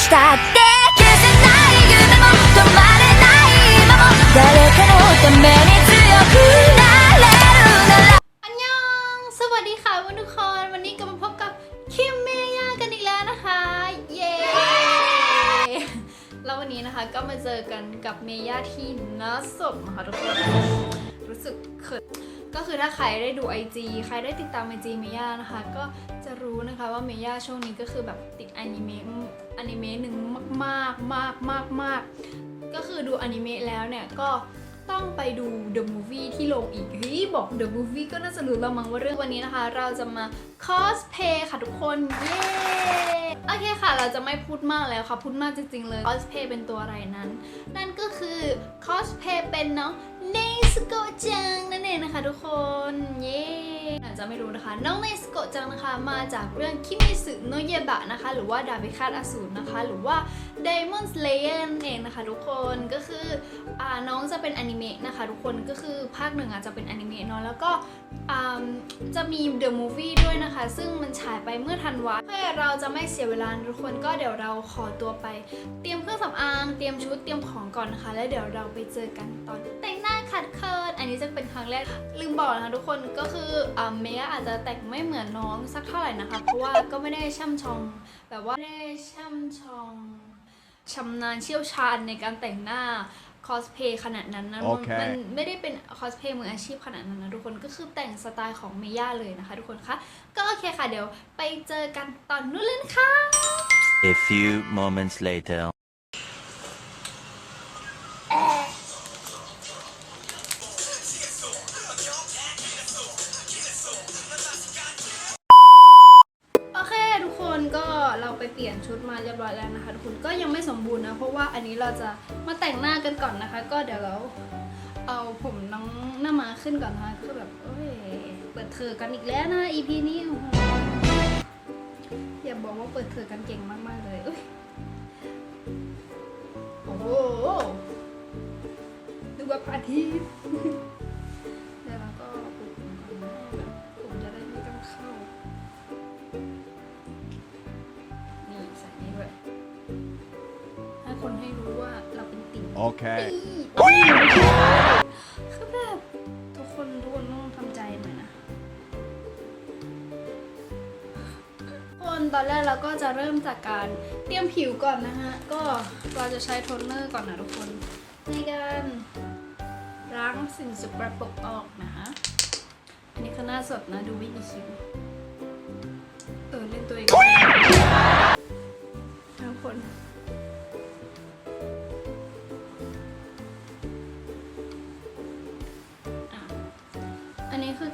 したって消せない夢も止まれない今も誰かのために強くなれるなら อันยองสวัสดีค่ะทุกคน วันนี้ก็มาพบกับคิมเมย่ากันอีกแล้วนะคะ เย้ แล้ววันนี้นะคะก็มาเจอกันกับเมย่าที่น่าสดนะคะทุกคน รู้สึกเขิน ก็คือถ้าใครได้ดู IG ใครได้ติดตาม IG เมย่านะคะ ก็จะรู้นะคะว่าเมย่าช่วงนี้ก็คือแบบติดอนิเมะอนิเมะหนึ่งมากๆมากมากมากก็คือดูอนิเมะแล้วเนี่ยก็ ต้องไปดู The Movie ที่ลงอีกเฮ้ยบอก The Movie ก็น่าจะรู้แล้วมั้งว่าเรื่องวันนี้นะคะ เราจะมาคอสเพย์ค่ะทุกคน เย้โอเคค่ะ เราจะไม่พูดมากแล้วค่ะ พูดมากจริงๆเลยคอสเพย์เป็นตัวอะไรนั้น นั่นก็คือคอสเพย์เป็นน้องเนสโกจังนั่นเองนะคะทุกคน เย้ จะไม่รู้นะคะ น้องเนสโกจังนะคะ มาจากเรื่องคิมิสึโนเยบะนะคะ หรือว่าดาบพิฆาตอสูรนะคะ หรือว่า Demon Slayer นั่นเองนะคะทุกคนก็คืออน้องจะเป็นอนิเมะนะคะทุกคนก็คือภาคหนึ่งอาจจะเป็นอนิเมะเนาะแล้วก็จะมี The Movie ด้วยนะคะ ซึ่งมันฉายไปเมื่อธันวาเพื่อเราจะไม่เสียเวลาทุกคนก็เดี๋ยวเราขอตัวไป เตรียมเครื่องสำอาง เตรียมชุดเตรียมของก่อนนะคะ แล้วเดี๋ยวเราไปเจอกันตอนแต่งหน้าขัดเคิร์นอันนี้จะเป็นครั้งแรกลืมบอกนะคะทุกคนก็คือเมย์อาจจะแต่งไม่เหมือนน้องสักเท่าไหร่นะคะ เพราะว่าก็ไม่ได้ช่ำชอง แบบว่าไม่ได้ช่ำชองชำนาญเชี่ยวชาญในการแต่งหน้าคอสเพย์ขนาดนั้นนะโอเคมันไม่ได้เป็นคอสเพย์มืออาชีพขนาดนั้นนะทุกคนก็คือแต่งสไตล์ของเมย่าเลยนะคะทุกคนคะก็โอเคค่ะเดี๋ยวไปเจอกันตอนนู้นเลยนะคะ A few moments later. นะเพราะว่าอันนี้เราจะมาแต่งหน้ากันก่อนนะคะ ก็เดี๋ยวเราเอาผมน้องหน้ามาขึ้นก่อนนะคะคือแบบเอ้ยเปิดเธอกันอีกแล้วนะ EP นี้อย่าบอกว่าเปิดเธอกันเก่งมากๆเลยเอ้ยโอ้โหดูว่าพระอาทิตย์ Okay. นี่คือแบบทุกคนทุกคนต้องทำใจหน่อยนะคนตอนแรกเราก็จะเริ่มจากการเตรียมผิวก่อนนะฮะ ก็เราจะใช้โทนเนอร์ก่อนนะทุกคน ในการล้างสิ่งสกปรกออกนะฮะอันนี้คือหน้าสดนะ ดูไม่มีคิ้วเออเล่นตัวเองทุกคน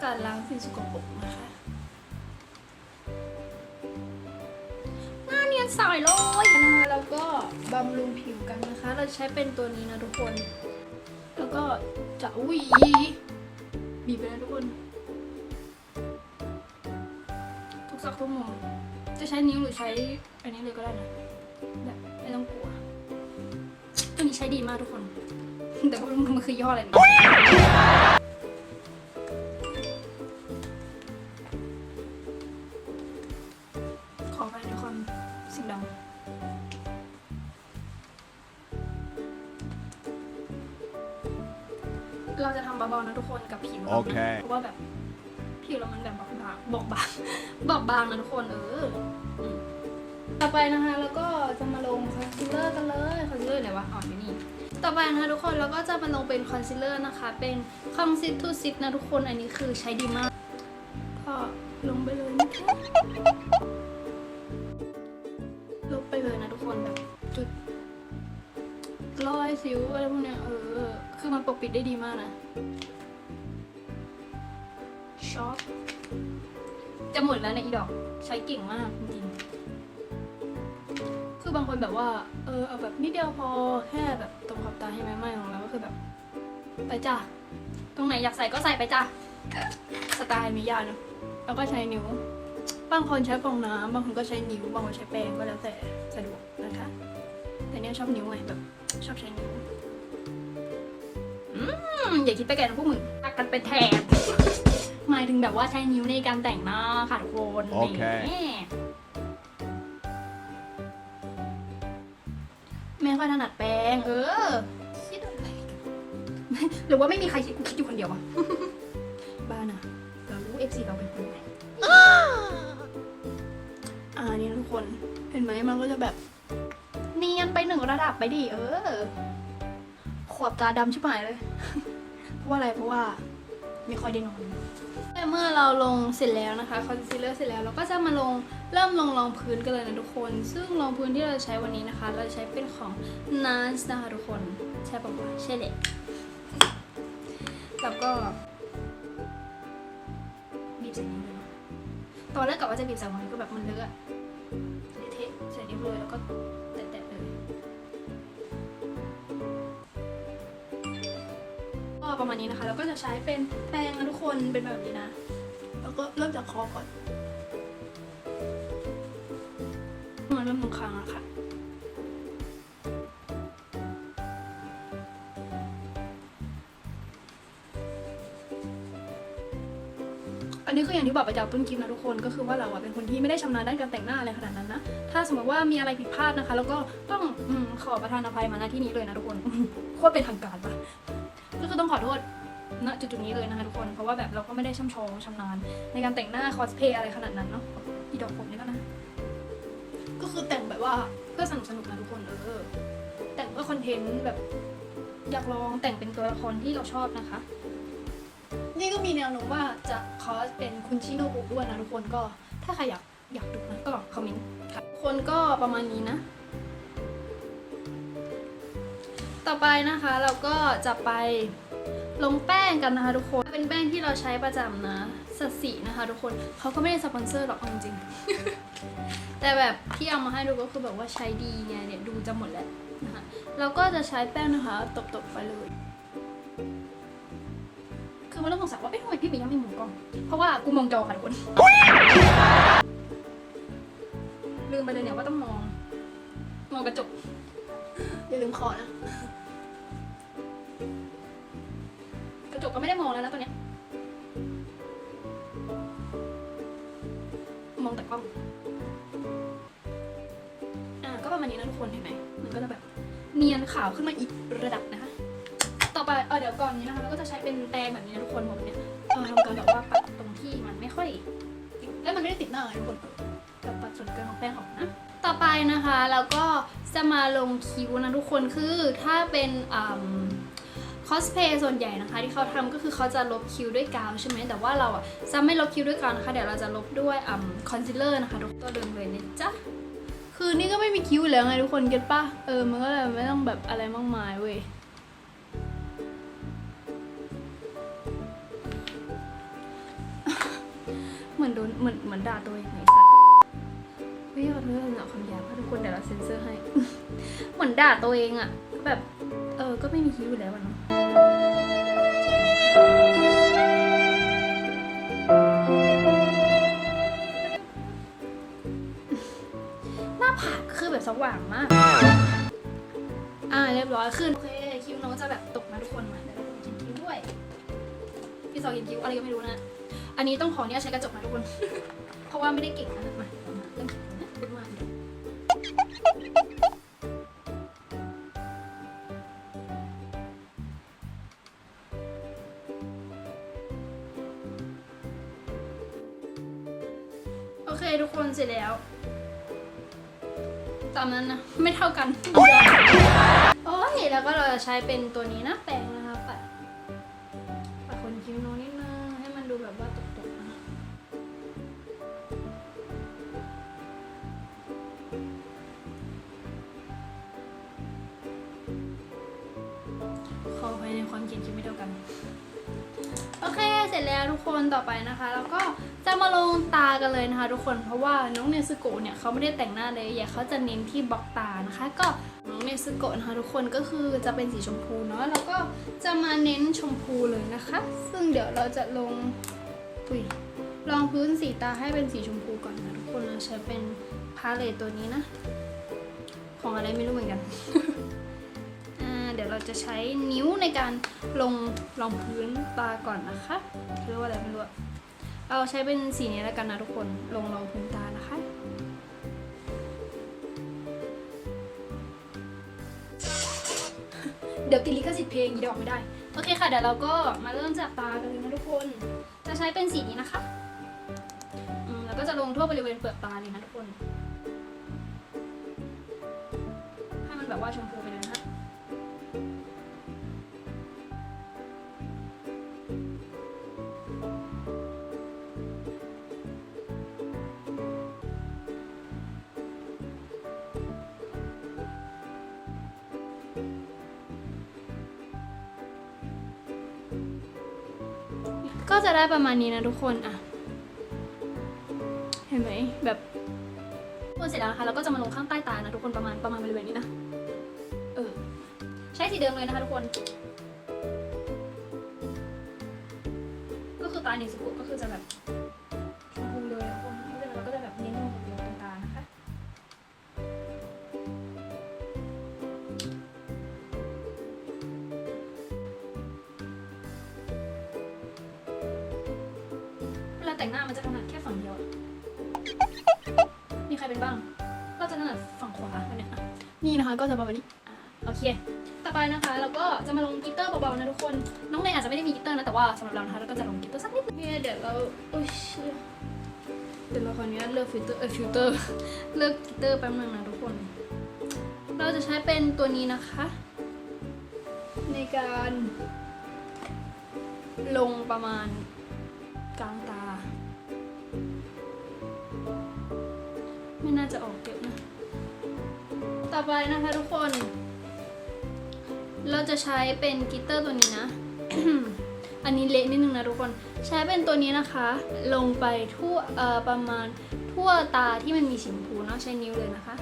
การล้างสิ่งสกปรกนะคะ หน้าเนียนใสเลยนะคะแล้วก็บำรุงผิวกันนะคะ เราใช้เป็นตัวนี้นะทุกคน แล้วก็จะหวีบีบไปนะทุกคน ทุกสักทุกโมงจะใช้นิ้วหรือใช้อันนี้เลยก็ได้นะแบบไม่ต้องกลัว ตัวนี้ใช้ดีมากทุกคน แต่ว่ามันคือย่ออะไรนะ เราจะทำเบาๆนะทุกคนกับผิวเราเพราะว่าแบบผิวเรามันแบบบอบบางบอกบางบอกบางนะทุกคนเออต่อไปนะคะแล้วก็จะมาลงคอนซีลเลอร์กันเลยคอนซีลเลอร์ไหนวะอ๋ออยู่นี่ต่อไปนะคะทุกคนแล้วก็จะมาลงเป็นคอนซีลเลอร์นะคะ เป็นคองซิทูซิตนะทุกคนอันนี้คือใช้ดีมากก็ลงไปเลยนะคะลงไปเลยนะทุกคนแบบจุดรอยสิวอะไรพวกเนี้ยเออ คือมันปกปิดได้ดีมากนะช็อปจะหมดแล้วในะอีดอกใช้เก่งมากจริงคือบางคนแบบว่า เออเอาแบบนิดเดียวพอแค่แบบตรงขอบตาให้ไหมไม่ของเราก็คือแบบ ไปจ้ะตรงไหนอยากใส่ก็ใส่ไปจ้ะสไตล์มียาเนอะแล้วก็ใช้นิ้ว บางคนใช้ฟองน้ำบางคนก็ใช้นิ้ว บางคนใช้แปรงก็แล้วแต่สะดวกนะคะ แต่เนี่ยชอบนิ้วไงแบบชอบใช้นิ้ว อืมอย่าคิดไปแก่นะพวกมึงตักกันเป็นแถบ หมายถึงแบบว่าใช้นิ้วในการแต่งหน้าค่ะทุกคนโอเค นี่ค่อยถนัดแปรงเออคิดอะไรกันหรือว่าไม่มีใครคิดกูคิดอยู่คนเดียววะบ้านะเรารู้เอฟซีเราเป็นคนไหนอ่านี่ทุกคน เห็นไหมมันก็จะแบบ เนียนไปหนึ่งระดับไปดิเออ ขอบตาดำชิบหายเลย เพราะว่าอะไรเพราะว่าไม่ค่อยได้นอนเมื่อเราลงเสร็จแล้วนะคะคอนซีลเลอร์เสร็จแล้วเราก็จะมาลงเริ่มลงรองพื้นกันเลยนะทุกคน ซึ่งรองพื้นที่เราใช้วันนี้นะคะ เราใช้เป็นของ NARS นะคะทุกคน ใช่ปะวะใช่แหละแล้วก็บีบใส่นิ้วเลยตอนแรกกะว่าจะบีบใส่หัวนิ้วก็แบบมันเลอะเทะใส่นิ้วเลยแล้วก็ ประมาณนี้นะคะ แล้วก็จะใช้เป็นแปรงนะทุกคนเป็นแบบนี้นะ แล้วก็เริ่มจากคอก่อนมันเริ่มตรงคางแล้วค่ะอันนี้คืออย่างที่บอกไปจากต้นคลิปนะทุกคนก็คือว่าเราอะเป็นคนที่ไม่ได้ชำนาญด้านการแต่งหน้าอะไรขนาดนั้นนะถ้าสมมติว่ามีอะไรผิดพลาดนะคะ แล้วก็ต้องอมขอประทานอภัยมาณที่นี้เลยนะทุกคนโคตรเป็นทางการ คือต้องขอโทษณจุดๆนี้เลยนะคะทุกคน เพราะว่าแบบเราก็ไม่ได้ช่ำชองชำนาญในการแต่งหน้าคอสเพย์อะไรขนาดนั้นเนาะอีดอกผมนี่ก็นะ ก็คือแต่งแบบว่าเพื่อสนุกสนุกนะทุกคนเออ แต่งเพื่อคอนเทนต์แบบอยากลองแต่งเป็นตัวละครที่เราชอบนะคะ นี่ก็มีแนวโน้มว่าจะคอสเป็นคุณชิโนบุด้วยนะทุกคนก็ถ้าใครอยากอยากดูนะก็คอมเมนต์ค่ะคนก็ประมาณนี้นะ ต่อไปนะคะเราก็จะไป ลงแป้งกันนะคะทุกคน เป็นแป้งที่เราใช้ประจำนะสสีนะคะทุกคนเขาก็ไม่ได้สปอนเซอร์หรอกจริง แต่แบบที่เอามาให้ดูก็คือแบบว่าใช้ดีไงเนี่ยดูจะหมดแล้วนะคะเราก็จะใช้แป้งนะคะตบๆไปเลย คือมันเริ่มสงสัยว่าเอ๊ะทำไมพี่เมย์ยังไม่หมุนกล้อง เพราะว่ากูมองจอค่ะทุกคน ลืมไปเลยเนี่ยว่าต้องมอง มองกระจกอย่าลืมคอนะ จกก็ไม่ได้มองแล้วนะตอนเนี้ย มองแต่กล้อง อ่าก็ประมาณนี้นะทุกคนเห็นไหม มันก็จะแบบ เนียนขาวขึ้นมาอีกระดับนะคะ ต่อไปเออเดี๋ยวก่อนนี้นะคะเราก็จะใช้เป็นแปรงแบบนี้นะทุกคนผมเนี่ยเออทำการแบบว่าปัดตรงที่มันไม่ค่อย แล้วมันไม่ได้ติดหน้าเลยทุกคนแบบปัดส่วนเกินของแป้งออกนะต่อไปนะคะเราก็จะมาลงคิ้วนะทุกคนคือถ้าเป็นอ่ คอสเพย์ส่วนใหญ่นะคะที่เขาทำก็คือเขาจะลบคิ้วด้วยกาวใช่ไหมแต่ว่าเราอะจะไม่ลบคิ้วด้วยกาวนะคะเดี๋ยวเราจะลบด้วยอ่คอนซีลเลอร์นะคะทุกตัวเดิมเลยนะจ๊ะคือนี่ก็ไม่มีคิ้วแล้วไงทุกคนเก็ตปะเออมันก็เลยไม่ต้องแบบอะไรมากมายเว้ยเหมือนโดนเหมือนเหมือนด่าตัวเองไงสัตว์เฮ้ยเอาเรื่องเอคำหยาบค่ะทุกคนเดี๋ยวเราเซ็นเซอร์ให้ เหมือนด่าตัวเองอะแบบ เออ ก็ไม่มีคิ้วอยู่แล้วอะเนาะหน้าผากคือแบบสว่างมาก อ่าเรียบร้อยขึ้น โอเค คิ้วน้องจะแบบตกนะทุกคนมาเดี๋ยวเราจะกินคิ้วด้วย พี่สาวกินคิ้วอะไรก็ไม่รู้นะ อันนี้ต้องขออนุญาตใช้กระจกนะทุกคน เพราะว่าไม่ได้เก่งนะมา ไม่เท่ากันโอ้ยแล้วก็เราจะใช้เป็นตัวนี้นะแปรงนะคะปัดปัดขนคิ้วน้องนิดนึงให้มันดูแบบว่าตกๆนะขอไปในความเขียนคิ้วไม่เท่ากัน โอเคเสร็จแล้วทุกคนต่อไปนะคะ แล้วก็ จะมาลงตากันเลยนะคะทุกคนเพราะว่าน้องเนซึโกะเนี่ยเขาไม่ได้แต่งหน้าเลยอย่าเขาจะเน้นที่บล็อกตานะคะ ก็น้องเนซึโกะนะคะทุกคนก็คือจะเป็นสีชมพูเนาะแล้วก็จะมาเน้นชมพูเลยนะคะ ซึ่งเดี๋ยวเราจะลงอุ้ยรองพื้นสีตาให้เป็นสีชมพูก่อนนะทุกคนเราใช้เป็นพาเลตตัวนี้นะ ของอะไรไม่รู้เหมือนกันเดี๋ยวเราจะใช้นิ้วในการลงรองพื้นตาก่อนนะคะเรียกว่าอะไรไม่รู้อะ เราใช้เป็นสีนี้แล้วกันนะทุกคน ลงรองพื้นตานะคะ เดี๋ยวติดลิขสิทธิ์เพลงอีดอกไม่ได้ โอเคค่ะ เดี๋ยวเราก็มาเริ่มจากตากันเลยนะทุกคน จะใช้เป็นสีนี้นะคะแล้วก็จะลงทั่วบริเวณเปลือกตาเลยนะทุกคน ให้มันแบบว่าชมพู ก็จะได้ประมาณนี้นะทุกคนอะเห็นไหมแบบพอเสร็จแล้วนะคะเราก็จะมาลงข้างใต้ตานะทุกคนประมาณประมาณบริเวณนี้นะเออใช้สีเดิมเลยนะคะทุกคน ก็คือตาหนสุกุก็คือจะแบบ จะประมาณนี้อะโอเค ต่อไปนะคะเราก็จะมาลงกลิตเตอร์เบาๆนะทุกคน น้องเนยอาจจะไม่ได้มีกลิตเตอร์นะแต่ว่าสำหรับเรานะคะเราก็จะลงกลิตเตอร์สักนิดนึงเนี่ยเดี๋ยวเราโอ้ยเชี่ยเดี๋ยวเราขออนุญาตเลือกฟิลเตอร์เออฟิลเตอร์เลือกกลิตเตอร์แป๊บนึงนะทุกคน เราจะใช้เป็นตัวนี้นะคะ ในการลงประมาณกลางตา ไม่น่าจะออกเยอะ ต่อไปนะคะทุกคน เราจะใช้เป็นกิตเตอร์ตัวนี้นะ อันนี้เละนิดนึงนะทุกคน ใช้เป็นตัวนี้นะคะ ลงไปทั่วประมาณทั่วตาที่มันมีสีชมพูเนาะใช้นิ้วเลยนะคะ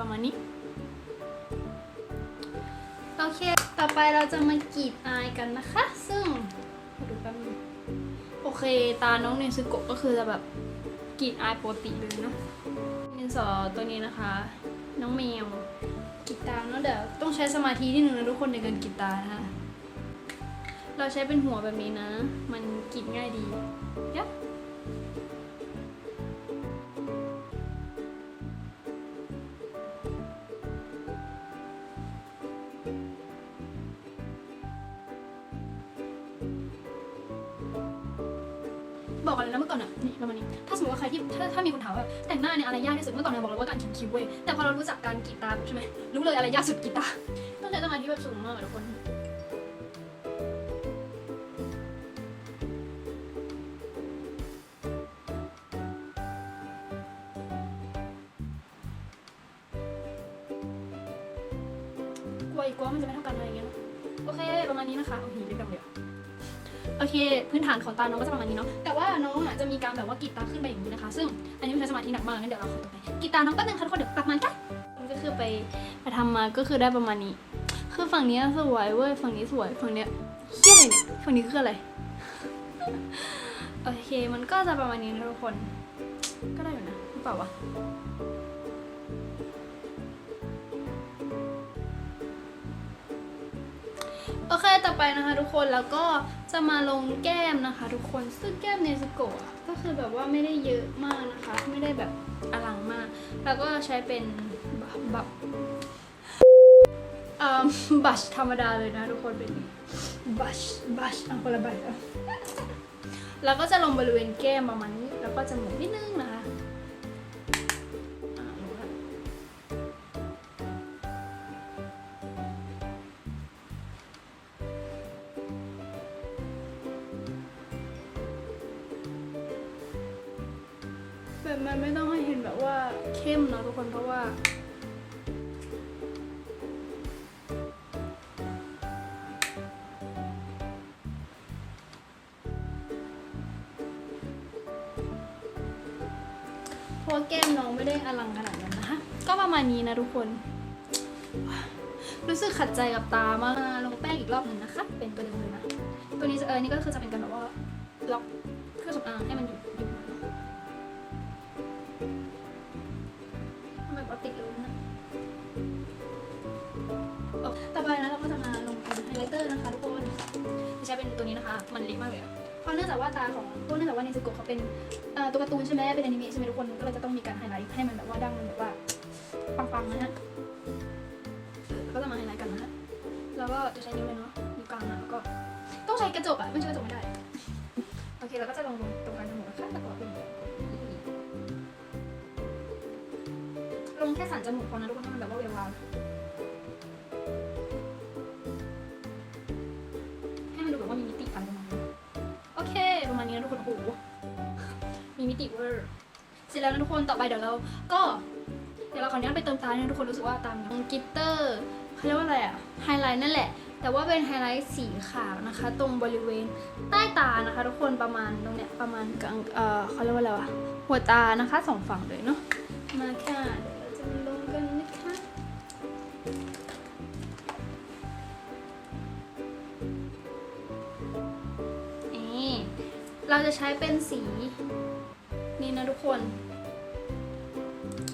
ประมาณนี้ โอเค ต่อไปเราจะมากรีดอายกันนะคะ ซึ่งขอดูแป๊บนึงโอเค ตาน้องเนซึโกะก็คือจะแบบกรีดอายปกติเลยเนาะดินสอตัวนี้นะคะ น้องแมวกรีดตาเนาะเดี๋ยวต้องใช้สมาธินิดนึงนะทุกคนในการกรีดตานะคะเราใช้เป็นหัวแบบนี้นะ มันกรีดง่ายดีเดี๋ยว สุดเมื่อก่อนเราบอกเลยว่าการเขียนคิวเว้ยแต่พอเรารู้จักการกรีดตาใช่ไหมรู้เลยอะไรยากสุดกรีดตาต้องใช้สมาธิแบบสูงมากอะทุกคน เคพื้นฐานของตาน้องก็จะประมาณนี้เนาะแต่ว่าน้องอะจะมีการแบบว่ากรีดตาขึ้นไปอย่างนี้นะคะ ซึ่งอันนี้มันใช้สมาธิหนักมากงั้นเดี๋ยวเราขอตัวไปกรีดตาน้องแป๊บนึงค่ะทุกคนเดี๋ยวกลับมากันมันก็คือไปไปทำมาก็คือได้ประมาณนี้ คือฝั่งนี้สวยเว้ยฝั่งนี้สวยฝั่งเนี้ยเฮี้ยอะไรเนี่ยฝั่งนี้คืออะไรโอเคมันก็จะประมาณนี้นะทุกคน ก็ได้อยู่นะหรือเปล่าวะ โอเคต่อไปนะคะทุกคนแล้วก็จะมาลงแก้มนะคะ ทุกคนซึ่งแก้มเนสโกะก็คือแบบว่าไม่ได้เยอะมากนะคะ ไม่ได้แบบอลังมาก แล้วก็ใช้เป็นแบบเอ่อบัชธรรมดาเลยนะทุกคนเป็นบัชบัชเอาคนละบัชเอาแล้วก็จะลงบริเวณแก้มประมาณนี้ แล้วก็จมูกนิดนึงนะคะ เข้มเนอะทุกคนเพราะว่าราะว่าแก้มน้องไม่ได้อลังขนาดนั้นนะคะ ก็ประมาณนี้นะทุกคน รู้สึกขัดใจกับตามากลงแป้งอีกรอบหนึ่งนะคะ เป็นตัวเดิมเลยนะ ตัวนี้เออนี่ก็คือจะเป็นการแบบว่าล็อกเครื่องสำอางให้มันหยุ จากว่าตาของพวเนื่องจากว่าในสกุเขาเป็นเอ่อตัวการ์ตูนใช่ไหมเป็นอนิเมะใช่ไหมทุกคนก็เลยจะต้องมีการไฮไลท์ให้มันแบบว่าดังมันแบบว่าปังๆนะฮะก็จะมาไฮไลท์กันนะฮะแล้วก็จะใช้นิ้วเลยเนาะนิ้วกลางนะแล้วก็ต้องใช้กระจกอะไม่ใช่กระจกไม่ได้โอเคเราก็จะลงตรงกลางจมูกนะคะแล้วก็เป็นลงแค่สันจมูกพอนะทุกคนให้มันแบบว่าเวววาว มีมีมิติเวอร์ เสร็จแล้วนะทุกคนต่อไปเดี๋ยวเราก็ เดี๋ยวเราขออนุญาตไปเติมตาให้ทุกคนรู้สึกว่าตามยังกิตเตอร์เขาเรียกว่าอะไรอะไฮไลท์นั่นแหละ แต่ว่าเป็นไฮไลท์สีขาวนะคะ ตรงบริเวณใต้ตานะคะ ทุกคนประมาณตรงเนี้ยประมาณกลางเออเขาเรียกว่าอะไรวะหัวตานะคะสองฝั่งเลยเนาะมาค่ะ เราจะใช้เป็นสีนี่นะทุกคน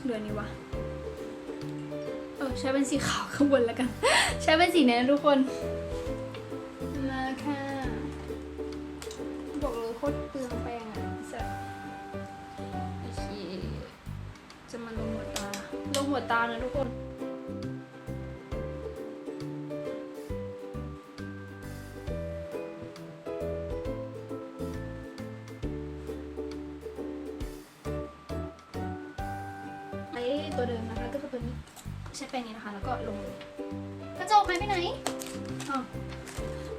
เดือนนี้วะเออใช้เป็นสีขาวข้างบนแล้วกัน ใช้เป็นสีนี้นะทุกคนมาค่ะบอกเลยโคตรเปลืองแป้งอะสัสโอเคจะมาลงหัวตาลงหัวตานะทุกคน ตัวเดิมนะคะ ก็คือตัวนี้ใช้แปรงนี้นะคะ แล้วก็ลงกระจกหายไปไหนอ๋อ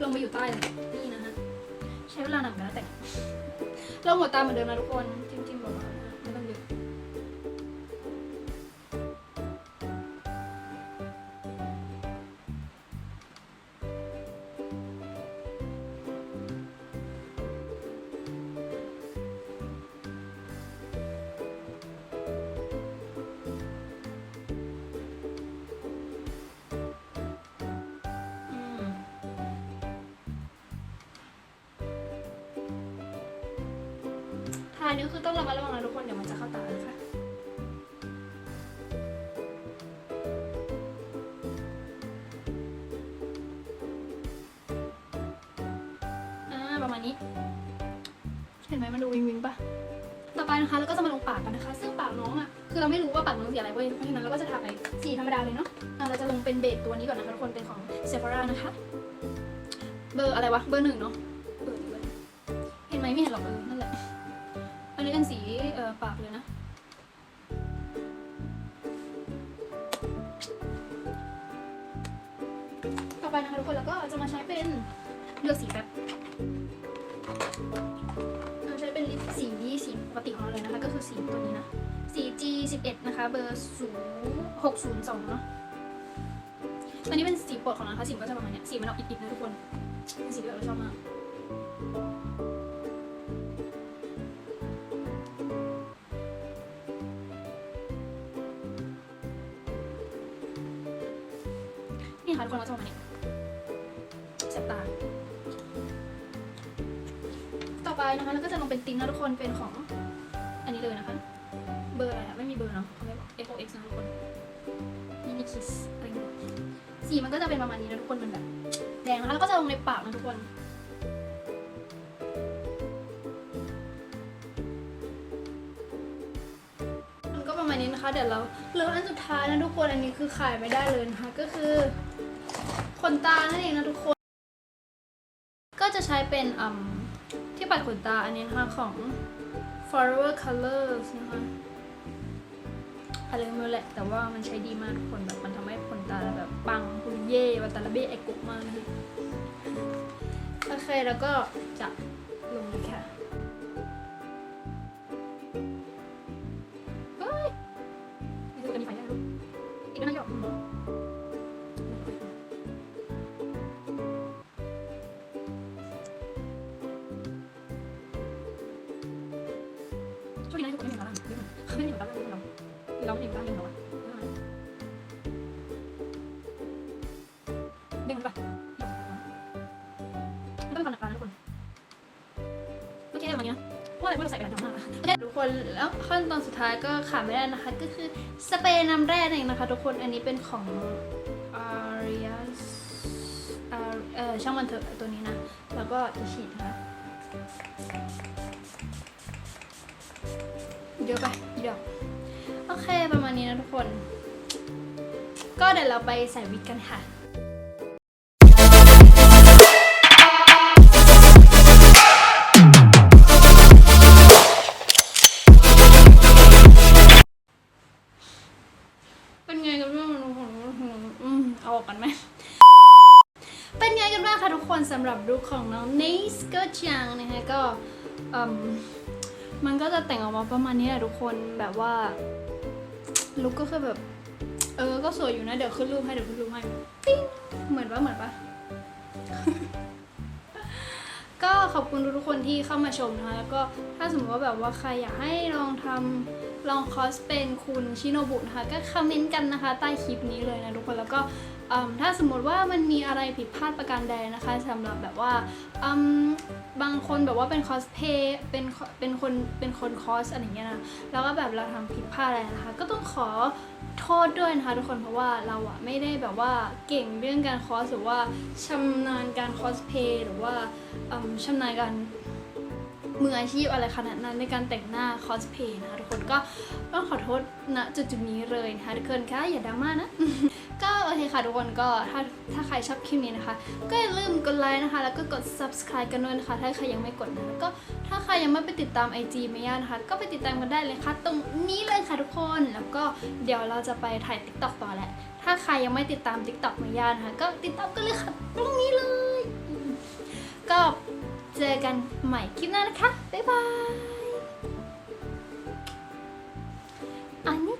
ลงไปอยู่ใต้เลยนี่นะฮะใช้เวลาหนักนะแต่งลงหัวตาเหมือนเดิมนะทุกคน ทานิ้วคือต้องระมัดระวังนะทุกคนเดี๋ยวมันจะเข้าตานะคะอ่าประมาณนี้ เห็นไหมมันดูวิงวิงปะต่อไปนะคะแล้วก็จะมาลงปากกันนะคะ ซึ่งปากน้องอะคือเราไม่รู้ว่าปากน้องสีอะไรเว้ยเพราะฉะนั้นเราก็จะทาไปสีธรรมดาเลยเนาะเราจะลงเป็นเบสตัวนี้ก่อนนะคะทุกคนเป็นของเซฟ h รานะคะ เบอร์อะไรวะเบอร์หนึ่งเนาะ นะคะทุกคนแล้วก็จะมาใช้เป็นเลือกสีแบบเราใช้เป็นลิปสีนี้สีปกติของเราเลยนะคะ ก็คือสีตัวนี้นะสี G 11 นะคะ เบอร์0 602เนาะตัวนี้เป็นสีโปรดของเรานะคะสีก็จะประมาณเนี้ยสีมันออกอิดๆนะทุกคนเป็นสีที่เราชอบมาก นติ้นนะทุกคนเป็นของอันนี้เลยนะคะ เบอร์อะไรอะไม่มีเบอร์เนาะเขาเรียกว่า F O X นะทุกคนมินิคิสอะไรเงี้ยสีมันก็จะเป็นประมาณนี้นะทุกคนมันแบบแดงนะคะแล้วก็จะลงในปากนะทุกคนมันก็ประมาณนี้นะคะ เดี๋ยวเราเหลืออันสุดท้ายนะทุกคนอันนี้คือขายไม่ได้เลยนะคะก็คือขนตานั่นเองนะทุกคน ก็จะใช้เป็นอืม ที่ปัดขนตาอันนี้นะคะของ Forever Colors นะคะอะไรไม่รู้แหละ แต่ว่ามันใช้ดีมากทุกคนแบบมันทำให้ขนตาแบบปังปุริเย่วัตาลเบ้ไอกุมากเลยโอเคแล้วก็จะลงเลยค่ะ คนแล้วขั้นตอนสุดท้ายก็ขาดไม่ได้นะคะ ก็คือสเปรย์น้ำแร่เองนะคะ ทุกคนอันนี้เป็นของ Arias เออช่างมันเถอะตัวนี้นะ แล้วก็จะฉีดนะคะเดี๋ยวไปเดี๋ยวโอเคประมาณนี้นะทุกคน ก็เดี๋ยวเราไปใส่วิกกันค่ะ มมันก็จะแต่งออกมาประมาณนี้แหละทุกคนแบบว่าลุคก็คือแบบ เออ ก็สวยอยู่นะ เดี๋ยวขึ้นรูปให้เดี๋ยวขึ้นรูปให้ปิ๊งเหมือนปะเหมือนปะก็ขอบคุณทุกคนที่เข้ามาชมนะคะแล้วก็ถ้าสมมติว่าแบบว่าใครอยากให้ลองทำลองคอสเป็นคุณชิโนบุนะคะก็คอมเมนต์กันนะคะ ใต้คลิปนี้เลยนะทุกคนแล้วก็ ถ้าสมมติว่ามันมีอะไรผิดพลาดประการใดนะคะสำหรับแบบว่าบางคนแบบว่าเป็นคอสเพย์เป็นเป็นคนเป็นคนคอสอะไรเงี้ยนะแล้วก็แบบเราทำผิดพลาดอะไรนะคะ ก็ต้องขอโทษด้วยนะคะทุกคนเพราะว่าเราอะไม่ได้แบบว่าเก่งเรื่องการคอสหรือว่าชำนาญการคอสเพย์หรือว่าอืมชำนาญการ มืออาชีพอะไรขนาดนั้นในการแต่งหน้าคอสเพย์นะคะทุกคนก็ต้องขอโทษณจุดจุดนี้เลยนะคะทุกคนคะอย่าดราม่านะ ก็โอเคค่ะทุกคนก็ถ้าถ้าใครชอบคลิปนี้นะคะ ก็อย่าลืมกดไลค์นะคะ แล้วก็กด subscribe กันด้วยนะคะ ถ้าใครยังไม่กดนะแล้วก็ถ้าใครยังไม่ไปติดตาม IG เมย่านะคะ ก็ไปติดตามกันได้เลยค่ะ ตรงนี้เลยค่ะทุกคนแล้วก็เดี๋ยวเราจะไปถ่าย TikTok ต่อแหละถ้าใครยังไม่ติดตาม TikTok เมย่านะคะก็ติดตามกันเลยค่ะตรงนี้เลย ก็ เจอกันใหม่คลิปหน้านะคะ บ๊ายบาย อันนี้